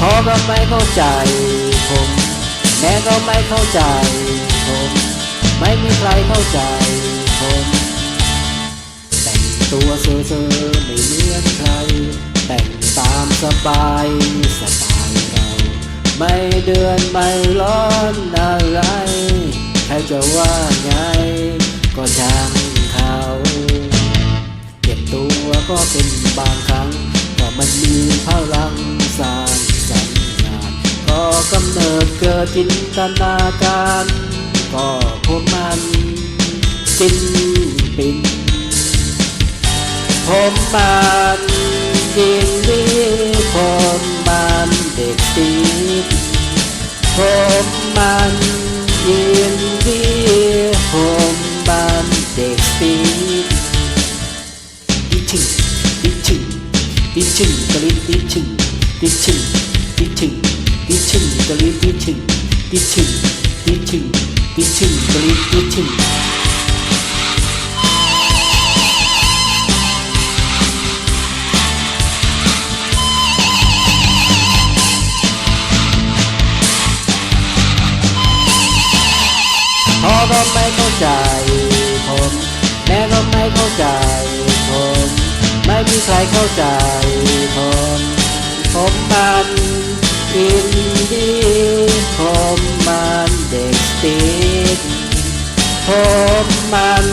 พอก็ไม่เข้าใจผม แม่ก็ไม่เข้าใจผม ไม่มีใครเข้าใจผม แต่งตัวเซ่อๆไม่เหมือนใคร แต่งตามสบายสไตล์เรา ไม่เดือนไม่ร้อนอะไรใครจะว่าไง ก็ช่างเขาเก็บตัวก็เป็นบางครั้ง ก็มันมีพลังสา กำเนิดเกิดจินตนาการ ก็พวกมันสิ้นปินผมมันยินดีผมมันเด็กตีผมมันยินดีผมมันเด็กตีดิชึงดิชึงดิชึงกะลิดิชึงดิชึงดิชึง ชึงกะลิดิชึงดิชึงดิชึงดิชึงกะลิดิชึงพ่อก็ไม่เข้าใจผม แม่ก็ไม่เข้าใจผม ไม่มีใครเข้าใจ มัน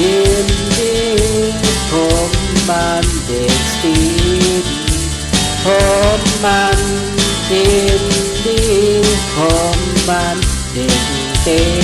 ยินดีผมมันเด็กติดผมมันยินดีผมมันเด็กติด